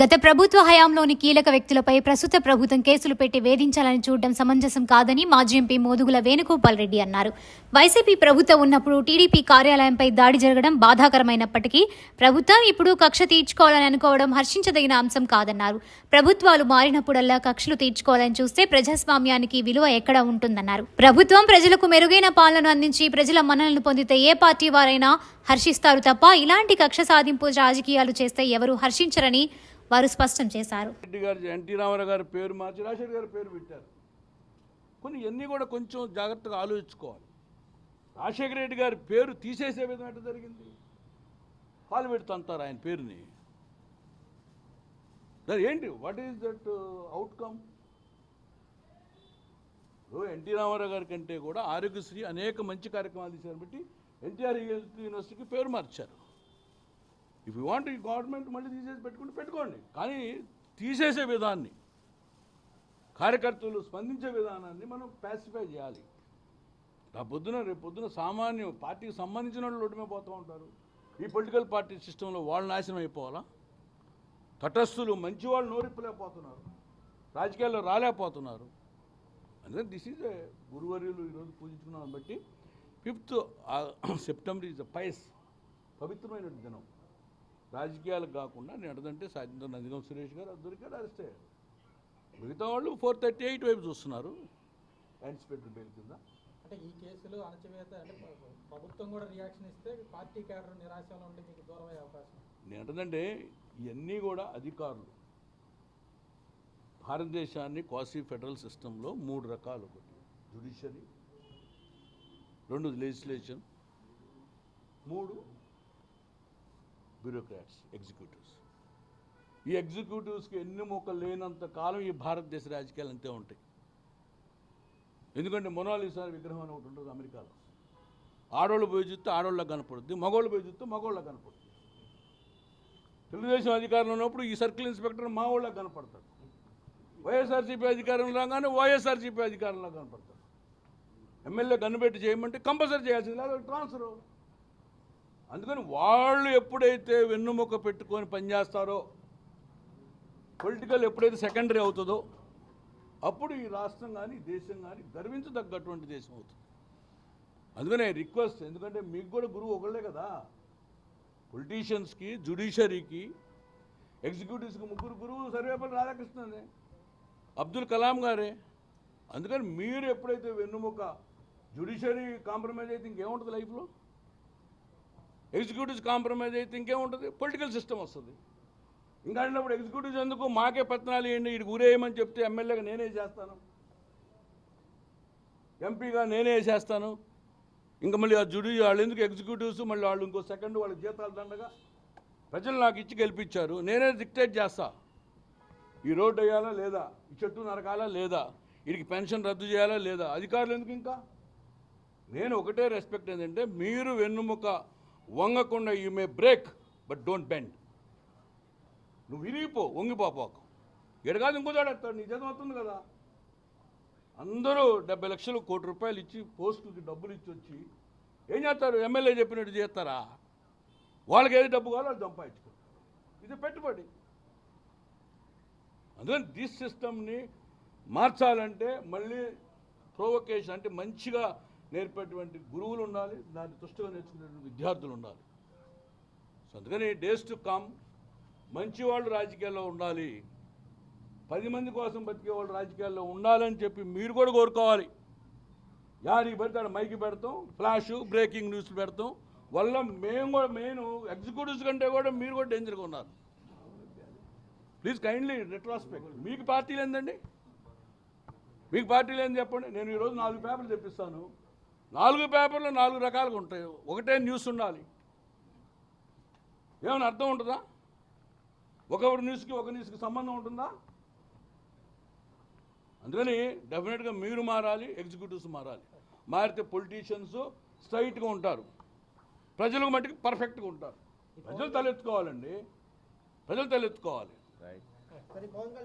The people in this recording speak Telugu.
గత ప్రభుత్వ హయాంలోని కీలక వ్యక్తులపై ప్రస్తుత ప్రభుత్వం కేసులు పెట్టి వేధించాలని చూడడం సమంజసం కాదని మాజీ ఎంపీ మోదుగుల వేణుగోపాల్ రెడ్డి అన్నారు. వైసీపీ ప్రభుత్వం ఉన్నప్పుడు టీడీపీ కార్యాలయంపై దాడి జరగడం బాధాకరమైనప్పటికీ ప్రభుత్వం ఇప్పుడు కక్ష తీర్చుకోవాలని అనుకోవడం హర్షించదగిన అంశం కాదన్నారు. ప్రభుత్వాలు మారినప్పుడల్లా కక్షలు తీర్చుకోవాలని చూస్తే ప్రజాస్వామ్యానికి విలువ ఎక్కడ ఉంటుందన్నారు. ప్రభుత్వం ప్రజలకు మెరుగైన పాలన అందించి ప్రజల మన్నలను పొందితే ఏ పార్టీ వారైనా హర్షిస్తారు తప్ప ఇలాంటి కక్ష సాధింపు రాజకీయాలు చేస్తే ఎవరు హర్షించరని వారు స్పష్టం చేశారు. రెడ్డి గారు ఎన్టీ రామారావు గారి పేరు మార్చి రాజశేఖర్ గారి పేరు పెట్టారు. కొన్ని ఇవన్నీ కూడా కొంచెం జాగ్రత్తగా ఆలోచించుకోవాలి. రాజశేఖర రెడ్డి గారి పేరు తీసేసే విధం ఎట్లా జరిగింది? పాలు పెడుతుంటారు ఆయన పేరుని. ఏంటి? What is that outcome N T Ramarao గారి కంటే కూడా ఆరోగ్యశ్రీ అనేక మంచి కార్యక్రమాలు తీశారు. బట్టి ఎన్టీఆర్ యూనివర్సిటీకి పేరు మార్చారు. ఇఫ్ యూ వాంట్ ఈ గవర్నమెంట్ మళ్ళీ తీసేసి పెట్టుకుంటే పెట్టుకోండి. కానీ తీసేసే విధాన్ని కార్యకర్తలు స్పందించే విధానాన్ని మనం ప్యాసిఫై చేయాలి. రేపు పొద్దున రేపు పొద్దున సామాన్యం పార్టీకి సంబంధించిన వాళ్ళు ఒడిమే పోతూ ఉంటారు. ఈ పొలిటికల్ పార్టీ సిస్టంలో వాళ్ళు నాశనం అయిపోవాలా? తటస్థులు మంచి వాళ్ళు నోరిప్పలేకపోతున్నారు. రాజకీయాల్లో రాలేకపోతున్నారు. అందుకని దిస్ ఈజ్ గురువర్యులు ఈరోజు పూజించుకున్నాం బట్టి ఫిఫ్త్ సెప్టెంబర్ ఈజ్ పైస్ పవిత్రమైన దినం. రాజకీయాలకు కాకుండా నేను అడదంటే సాయంత్రం నందిగం సురేష్ గారు దొరికాడు అరెస్ట్ అయ్యారు. మిగతా వాళ్ళు ఫోర్ థర్టీ ఎయిట్ వైపు చూస్తున్నారు. యాంటిసిపేటెడ్ బెయిల్ కింద. అంటే ఈ కేసులు అణచివేత అంటే ప్ర- ప్రభుత్వం కూడా రియాక్షన్ ఇస్తే పార్టీ క్యాడర్ నిరాశలో ఉండి మీకు దూరం అయ్యే అవకాశం నేను అంటుందంటే ఇవన్నీ కూడా అధికారులు. భారతదేశాన్ని క్వాసీ ఫెడరల్ సిస్టంలో మూడు రకాలు ఒకటి. జుడిషియరీ రెండు లెజిస్లేషన్ మూడు బ్యూరోక్రాట్స్ ఎగ్జిక్యూటివ్స్ ఈ ఎగ్జిక్యూటివ్స్కి ఎన్ని మొక్కలు లేనంత కాలం ఈ భారతదేశ రాజకీయాలు అంతే ఉంటాయి. ఎందుకంటే మొనాలిసా విగ్రహం అని ఒకటి ఉంటుంది అమెరికాలో. ఆడోళ్ళు పోయి చూస్తే ఆడోళ్ళకి కనపడుద్ది మగోళ్ళు పోయి చూస్తే మగోళ్ళకి కనపడుద్ది. తెలుగుదేశం అధికారంలో ఉన్నప్పుడు ఈ సర్కిల్ ఇన్స్పెక్టర్ మా వాళ్ళకి కనపడతాడు. వైఎస్ఆర్సీపీ అధికారంలో రాగానే వైఎస్ఆర్సీపీ అధికారంలో కనపడతాడు. ఎమ్మెల్యే కనిపెట్టి చేయమంటే కంపల్సరీ చేయాల్సింది లేదా ట్రాన్స్ఫర్ అందుకని వాళ్ళు ఎప్పుడైతే వెన్నుముక పెట్టుకొని పనిచేస్తారో పొలిటికల్ ఎప్పుడైతే సెకండరీ అవుతుందో అప్పుడు ఈ రాష్ట్రం కానీ దేశం కానీ గర్వించదగ్గటువంటి దేశం అవుతుంది. అందుకనే రిక్వెస్ట్ ఎందుకంటే మీకు కూడా గురువు ఒకళ్ళే కదా. పొలిటీషియన్స్కి జుడిషియరీకి ఎగ్జిక్యూటివ్స్కి ముగ్గురు గురువు సర్వేపల్లి రాధాకృష్ణనే అబ్దుల్ కలాం గారే. అందుకని మీరు ఎప్పుడైతే వెన్నుముక జుడిషియరీ కాంప్రమైజ్ అయితే ఇంకేముంటుంది లైఫ్లో? ఎగ్జిక్యూటివ్స్ కాంప్రమైజ్ అయితే ఇంకేముంటుంది పొలిటికల్ సిస్టమ్ వస్తుంది. ఇంకా అన్నప్పుడు ఎగ్జిక్యూటివ్స్ ఎందుకు? మాకే పత్నాలు వేయండి ఇటు ఊరేయమని చెప్తే ఎమ్మెల్యేగా నేనే చేస్తాను. ఎంపీగా నేనే చేస్తాను. ఇంకా మళ్ళీ ఆ జుడి వాళ్ళు ఎందుకు ఎగ్జిక్యూటివ్స్? మళ్ళీ వాళ్ళు ఇంకో సెకండ్ వాళ్ళ జీతాలు దండగా ప్రజలు నాకు ఇచ్చి గెలిపించారు. నేనే డిక్టేట్ చేస్తా. ఈ రోడ్డు వేయాలా లేదా? ఈ చెట్టు నరకాలా లేదా? వీడికి పెన్షన్ రద్దు చేయాలా లేదా? అధికారులు ఎందుకు ఇంకా? నేను ఒకటే రెస్పెక్ట్ ఏంటంటే మీరు వెన్నుముక వంగకుండా you may break but don't bend నువ్వు విరిగిపో వంగిపోపోకు ఎడగాదు ఇంకో ఎత్తాడు నీ జతం అవుతుంది కదా. అందరూ డెబ్బై లక్షలు కోటి రూపాయలు ఇచ్చి పోస్టుకి డబ్బులు ఇచ్చి వచ్చి ఏం చేస్తారు? ఎమ్మెల్యే చెప్పినట్టు చేస్తారా? వాళ్ళకి ఏది డబ్బు కావాలో వాళ్ళు సంపాదించుకుంటారు. ఇది పెట్టుబడి. అందుకని దిస్ సిస్టమ్ని మార్చాలంటే మళ్ళీ ప్రొవొకేషన్ అంటే మంచిగా నేర్పేటువంటి గురువులు ఉండాలి దాన్ని తుష్టగా నేర్చుకునేటువంటి విద్యార్థులు ఉండాలి. సో అందుకని డేస్ టు కమ్ మంచి వాళ్ళు రాజకీయాల్లో ఉండాలి. పది మంది కోసం బతికే వాళ్ళు రాజకీయాల్లో ఉండాలని చెప్పి మీరు కూడా కోరుకోవాలి. యాడికి పెడతాడు మైకి పెడతాం ఫ్లాష్ బ్రేకింగ్ న్యూస్లు పెడతాం. వల్ల మేము కూడా మెయిన్ ఎగ్జిక్యూటివ్స్ కంటే కూడా మీరు కూడా డేంజర్గా ఉన్నారు. Please kindly retrospect. మీకు పార్టీలు ఏందండి? మీకు పార్టీలు ఏంది చెప్పండి? నేను ఈరోజు నాలుగు పేపర్లు తెప్పిస్తాను. నాలుగు పేపర్లు నాలుగు రకాలుగా ఉంటాయి. ఒకటే న్యూస్ ఉండాలి. ఏమైనా అర్థం ఉంటుందా? ఒకరి న్యూస్కి ఒక న్యూస్కి సంబంధం ఉంటుందా? అందుకని డెఫినెట్గా మీరు మారాలి ఎగ్జిక్యూటివ్స్ మారాలి. మారితే పొలిటీషియన్స్ స్ట్రైట్గా ఉంటారు. ప్రజలకు మట్టుకు పర్ఫెక్ట్గా ఉంటారు. ప్రజలు తలెత్తుకోవాలండి. ప్రజలు తలెత్తుకోవాలి.